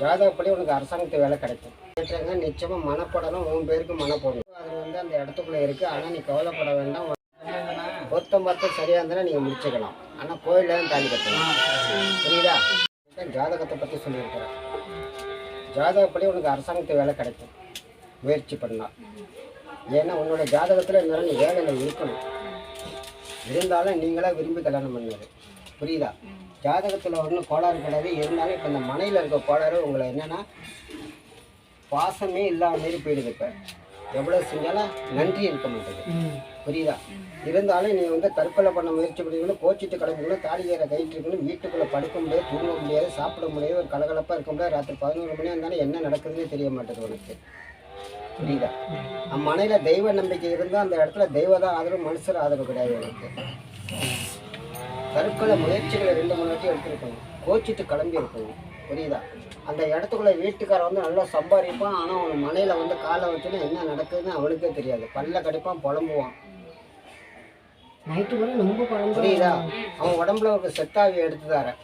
ஜாதகப்படி உனக்கு அரசாங்கத்து வேலை கிடைக்கும். கேட்டாங்க நிச்சயமா மனப்படணும் உன் பேருக்கு மனப்படணும் அது வந்து அந்த இடத்துக்குள்ள இருக்கு. ஆனா நீ கவலைப்பட வேண்டாம். பொருத்தம் பார்த்தா சரியா இருந்தா நீங்க முடிச்சுக்கலாம். ஆனா கோயில தாண்டி தாலி கட்டணும். புரியுதா? ஜாதகத்தை பத்தி சொல்லியிருக்கிறேன். ஜாதகப்படி உனக்கு அரசாங்கத்து வேலை கிடைக்கும். முயற்சி பண்ணால் ஏன்னா உன்னோட ஜாதகத்துல இருந்தாலும் நீ வேலையில இருக்கணும். இருந்தாலும் நீங்களா விரும்பி கல்யாணம் பண்ணது புரியுதா? ஜாதகத்தில் ஒன்றும் கோளாறு கிடையாது. இருந்தாலும் இப்போ இந்த மனையில் இருக்க கோளாறு உங்களை என்னன்னா பாசமே இல்லாத மாரி போயிடுது இப்போ. எவ்வளோ செஞ்சாலும் நன்றி இருக்க மாட்டேங்குது. புரியுதா? இருந்தாலும் நீ வந்து தற்கொலை பண்ண முயற்சி பண்ணிக்கணும் கோச்சிட்டு கிளம்பிக்கணும் தாலி ஏற கைட்டு இருக்கணும் வீட்டுக்குள்ளே படுக்க முடியாது தூங்க முடியாது சாப்பிட முடியாது ஒரு கலகலப்பாக இருக்க முடியாது. ராத்திரி பதினோரு மணி இருந்தாலும் என்ன நடக்குதுன்னே தெரிய மாட்டேங்குது உனக்கு. புரியுதா? மனையில தெய்வ நம்பிக்கை இருந்தால் அந்த இடத்துல தெய்வ தான் ஆதரவு மனுஷர் ஆதரவு கிடையாது உனக்கு. தற்கொலை முயற்சிகளை ரெண்டு மூணு வாட்டி எடுத்துருக்கணும் கோச்சிட்டு கிளம்பி இருக்கணும் புரியுதா? அந்த இடத்துக்குள்ள வீட்டுக்காரன் வந்து நல்லா சம்பாதிப்பான். ஆனால் அவன் மனையில் வந்து காலை வச்சுன்னா என்ன நடக்குதுன்னு அவனுக்கே தெரியாது. பல்ல கடிப்பான் புலம்புவான். நைட்டு கூட ரொம்ப புரியுதா? அவன் உடம்புல ஒரு செத்தாவி எடுத்து தரேன்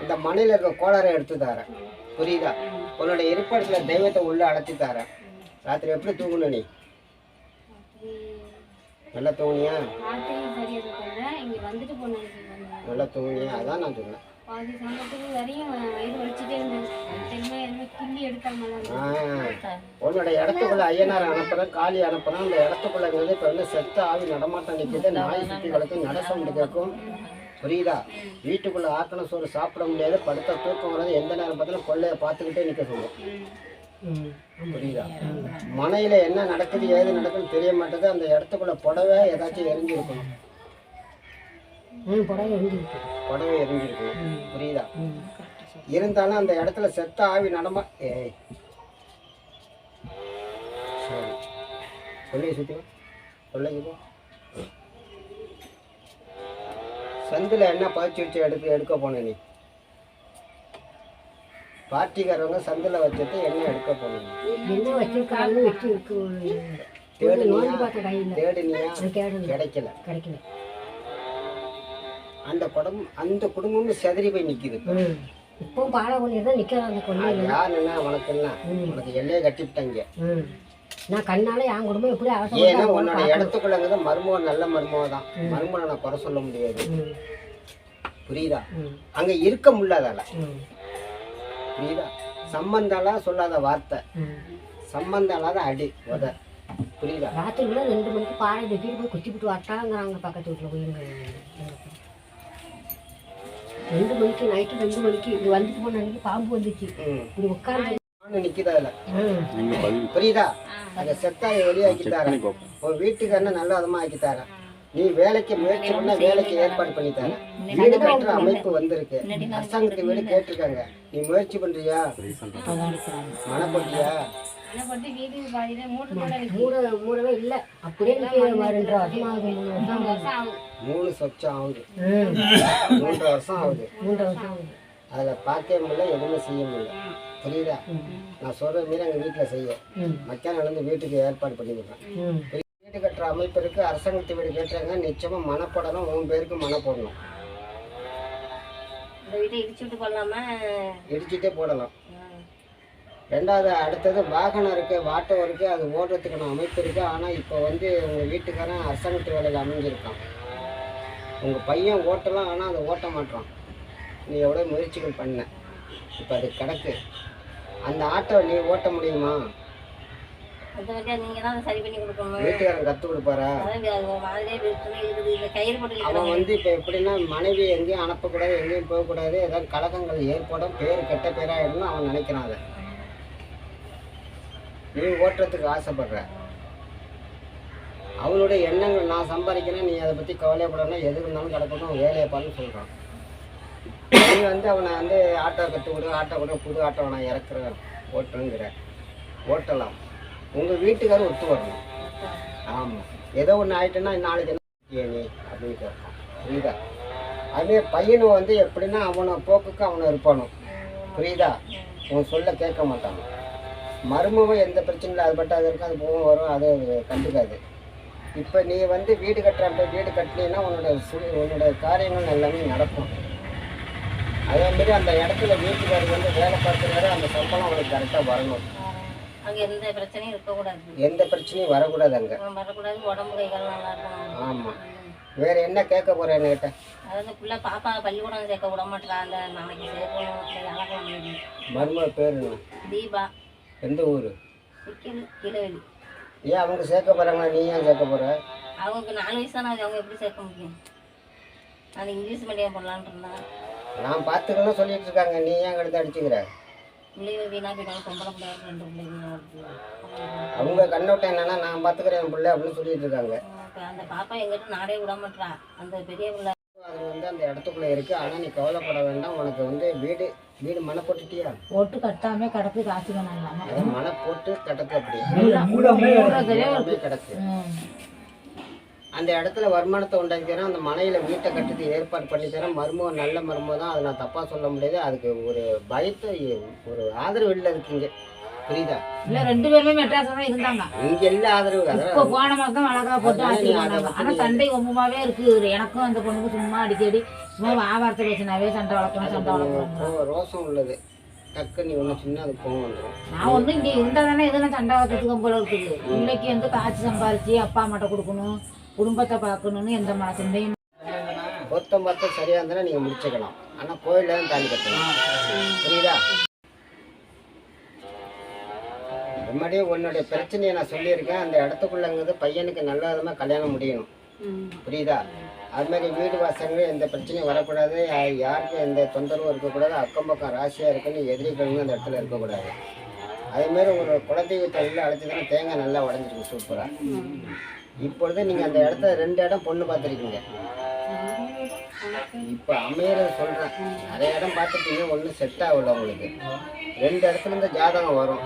அந்த மனையில் இருக்க கோளாறை எடுத்து தரேன் புரியுதா? உன்னோட இருப்பிடத்தில் தெய்வத்தை உள்ள அழைச்சி தரேன் ராத்திரி எப்படி தூங்கணும் நீ? நல்லா தூங்குனியா? ராத்திரி சரியா தூக்கல இங்க வந்துட்டு போனேன் நல்லா தூங்குனியா அதான் நான் சொன்னேன். பாதி சமயத்துக்கு வரையும் வயிறு வலிச்சுட்டே இருந்தது. திரும்ப எதுவுமே கிள்ளி எடுக்காம ஆ, உன்னோட இடத்துக்குள்ள ஐயனார் அனுப்புறேன் காளி அனுப்புறேன் அந்த இடத்துக்குள்ள இருந்து இப்போ வந்து செத்த ஆவி நடமாட்டம் நிற்கிது நாய் சுற்றி கிடக்கும் நட சவுண்டு கேட்கும் புரியுதா? வீட்டுக்குள்ள ஆக்கணும் சோறு சாப்பிட முடியாது படுத்த தூக்கம் வராது எந்த நேரம் பார்த்தாலும் கொள்ளைய பார்த்துக்கிட்டே நிற்க சொல்லும். ம் புரியுதா? மனையில என்ன நடக்குது ஏது நடக்குதுன்னு தெரிய மாட்டேது அந்த இடத்துக்குள்ள புடவை ஏதாச்சும் எரிஞ்சிருக்கணும். புடவை எழுந்திருக்கு புடவை எரிஞ்சிருக்கணும் புரியுதா? இருந்தாலும் அந்த இடத்துல செத்த ஆவி நடமா? ஏய். சரி. சொல்லி சுத்தி. சொல்லுங்க சந்தில் என்ன பறிச்சு வச்சு எடுத்து எடுக்க போன நீ? பார்ட்டிக்காரவங்க சந்தில் வச்சுட்டு என்ன எடுக்க போனீங்க என்ன வச்சிருக்காங்கன்னு வச்சு தேடுனியா? தேடுனியா? கிடைக்கல. கிடைக்கல. அந்த குடும்பம் அந்த குடும்பமும் செதறி போய் நிக்குது இப்ப. ம். இப்போ பாலை கொண்டு தான் நிற்கிறான் அந்த அது யாருன்னா உனக்கு என்ன? ம். உனக்கு எல்லையை கட்டிவிட்டாங்க நான் கண்ணால என் குடும்பம் எப்படி ஏன்னா அவசரம் உன்னோட இடத்துக்குள்ளங்கிறது மருமகன் நல்ல மருமக தான். மருமகனை நான் குறை சொல்ல முடியாது. புரியுதா? அங்க இருக்க முடியாதால? புரியுதா? சம்பந்தாலாம் சொல்லாத வார்த்தை. சம்பந்தாலாத அடி உத. புரியுதா? ராத்திரி கூட ரெண்டு மணிக்கு பாறை தூக்கிட்டு போய் குத்திவிட்டு வரட்டாங்கிறாங்க பக்கத்து வீட்டில் போயிருங்க ரெண்டு மணிக்கு நைட்டு ரெண்டு மணிக்கு இது வந்துட்டு போன அன்னைக்கு பாம்பு வந்துச்சு. நிக்குதால ம் புரியுதா? அந்த செத்தாயை வெளியாக்கி தரேன் உன் வீட்டுக்காரன நல்ல விதமா ஆக்கி நீ வேலைக்கு முயற்சி பண்ண வேலைக்கு ஏற்பாடு பண்ணி வீடு கட்டுற அமைப்பு வந்திருக்கு. அரசாங்கத்து வீடு கேட்டிருக்காங்க. நீ முயற்சி பண்றியா? மனப்பட்டியா? மூடவே இல்லை. அப்படியே மூணு மூணு சொச்சம் ஆகுது. ம். மூன்றரை வருஷம் ஆகுது. மூன்று வருஷம் ஆகுது. அதில் பார்க்கவே முடியல எதுவுமே செய்ய முடியல. புரியுதா? நான் சொல்கிற மாரி எங்கள் வீட்டில் செய்ய ம். மச்சான் வந்து வீட்டுக்கு ஏற்பாடு பண்ணி விடுறேன் ம். வீடு கட்டுற அமைப்பு இருக்கு. அரசாங்கத்து வீடு கேட்டுறாங்க நிச்சயமா மனப்படணும் உன் பேருக்கு மன போடணும். இந்த வீட்டை இடிச்சு விட்டு போடலாமா? இடிச்சிட்டே போடலாம். ரெண்டாவது அடுத்தது வாகனம் இருக்கு வாட்டோ இருக்கு அது ஓடுறதுக்கான அமைப்பு இருக்கு. ஆனால் இப்போ வந்து உங்கள் வீட்டுக்காரன் அரசாங்கத்து வேலையில் அமைஞ்சிருக்கான் உங்கள் பையன் ஓட்டலாம் ஆனால் அதை ஓட்ட மாட்டான். நீ எவ்வளோ முயற்சிகள் பண்ண? இப்போ அது கிடக்கு அந்த ஆட்டோ நீ ஓட்ட முடியுமா? வீட்டுக்காரன் கற்றுக் கொடுப்பாரா? இருக்குது? அவன். வந்து இப்போ எப்படின்னா மனைவி எங்கேயும் அனுப்பக்கூடாது எங்கேயும் போகக்கூடாது. ஏதாவது கலகங்கள் ஏற்படும் பேர் கெட்ட பேராயிடும்னு அவன் நினைக்கிறான் அதை. நீ ஓட்டுறதுக்கு ஆசைப்படுற. அவனுடைய எண்ணங்கள் நான் சம்பாதிக்கிறேன் நீ அதை பற்றி கவலைப்படணும் எது இருந்தாலும் கிடக்கணும் வேலையை பாருன்னு சொல்கிறான் நீ வந்து அவனை வந்து ஆட்டோ கற்று விடு ஆட்டோ கூட புது ஆட்டோ நான் இறக்குறேன் ஓட்டுங்கிற ஓட்டலாம். உங்கள் வீட்டுக்காரர் ஒத்து வரணும். ஆமாம் ஏதோ ஒன்று ஆயிட்டுன்னா நாளைக்கு என்ன நீ? அப்படின்னு கேட்பான். புரியுதா? அதே பையனை வந்து எப்படின்னா அவனை போக்குக்கு அவனை இருப்பானோ? புரியுதா? உன் சொல்ல கேட்க மாட்டான்? மருமவன் எந்த பிரச்சனையும் இல்லை அது பட்டு அது இருக்கு அது போகும் வரும் அது கண்டுக்காது. இப்போ நீ வந்து வீடு கட்டுறப்ப வீடு கட்டினீன்னா உன்னோட சு உன்னோட காரியங்கள் எல்லாமே நடக்கும். அதே மாதிரி அந்த இடத்துல வீட்டுக்காரர் வந்து வேலை பார்க்குறாரு அந்த சம்பளம் அவனுக்கு கரெக்டாக வரணும். அங்கே எந்த பிரச்சனையும் இருக்கக்கூடாது. எந்த பிரச்சனையும் வரக்கூடாது அங்கே. வரக்கூடாது உடம்பு கை கால் நல்லா ஆமாம் வேற என்ன கேட்க என்கிட்ட அதாவது பிள்ளை பாப்பா பள்ளிக்கூடம் சேர்க்க விட மாட்டா அந்த நாளைக்கு சேர்க்கணும் மருமக பேர் தீபா. எந்த ஊர்? ஏன் அவங்க சேர்க்க போகிறாங்க நீ ஏன் சேர்க்க போகிற அவங்களுக்கு நாலு வயசு தானே அவங்க எப்படி சேர்க்க முடியும்? அது இங்கிலீஷ் மீடியம் போடலான்னு இருந்தேன் நான் பார்த்துக்கணும் சொல்லிட்டு இருக்காங்க. நீ ஏன் எடுத்து அடிச்சுக்கிற. அவங்க கண்ணோட்டம் என்னன்னா நான் பார்த்துக்கிறேன் என் பிள்ளை அப்படின்னு சொல்லிட்டு இருக்காங்க. அந்த பாப்பா எங்கிட்ட நாடே விட மாட்டா அந்த பெரிய பிள்ளை அது வந்து அந்த இடத்துக்குள்ள இருக்கு. ஆனால் நீ கவலைப்பட வேண்டாம். உனக்கு வந்து வீடு வீடு மனை போட்டுட்டியா? போட்டு கட்டாம கிடக்கு காசு வேணாம் மனை போட்டு கிடக்கு அப்படி. கிடக்கு. அந்த இடத்துல வருமானத்தை உண்டாக்கி தரேன் அந்த மனையில் வீட்டை கட்டுறது ஏற்பாடு பண்ணி தரேன் மருமகம் நல்ல மருமகம் தான். அதை நான் தப்பாக சொல்ல முடியாது. அதுக்கு ஒரு பயத்தை ஒரு ஆதரவு இல்லை இருக்குங்க புரியுதா? இல்ல ரெண்டு பேருமே மெட்ராஸ் தான் இருந்தாங்க. இங்க எல்லா ஆதரவு இப்போ போன அழகா போட்டு பத்தி ஆனா சண்டை ஒம்பமாவே இருக்கு. எனக்கும் அந்த பொண்ணுக்கும் சும்மா அடிக்கடி சும்மா வியாபாரத்தை பேசினாவே சண்டை வளர்க்கணும் சண்டை வளர்க்கணும் ரோசம் உள்ளது. டக்கு நீ ஒன்று சின்ன அது கோவம் வந்துடும் நான் ஒன்றும் இங்கே இருந்தால் தானே எதுவும் சண்டை வளர்க்கறதுக்கு போல இருக்குது. பிள்ளைக்கு வந்து காய்ச்சி சம்பாரிச்சு அப்பா அம்மாட்ட கொடுக்கணும் குடும்பத்தை பார்க்கணும்னு எந்த மன சிந்தையும் பொருத்தம் பார்த்தா சரியாக இருந்தாலும் நீங்கள் முடிச்சுக்கலாம். ஆனால் கோயிலில் தான் தாலி கட்டணும். புரியுதா? முன்னாடியே உன்னுடைய பிரச்சனையை நான் சொல்லியிருக்கேன். அந்த இடத்துக்குள்ளங்கிறது பையனுக்கு நல்ல விதமாக கல்யாணம் முடியணும். புரியுதா? அது மாதிரி வீடு வாசங்க எந்த பிரச்சனையும் வரக்கூடாது. யாருக்கும் எந்த தொந்தரவும் இருக்கக்கூடாது. அக்கம் பக்கம் ராசியாக இருக்குன்னு எதிரிகளும் அந்த இடத்துல இருக்கக்கூடாது. அதே மாதிரி ஒரு குலதெய்வ தொழில் அழைச்சதுன்னா தேங்காய் நல்லா உடஞ்சிருக்கு சூப்பராக இப்பொழுது நீங்கள் அந்த இடத்துல ரெண்டு இடம் பொண்ணு பார்த்துருக்கீங்க. இப்போ அமையறது சொல்கிறேன் நிறைய இடம் பார்த்துட்டீங்க ஒன்றும் செட் ஆகல உங்களுக்கு. ரெண்டு இடத்துல இருந்து ஜாதகம் வரும்.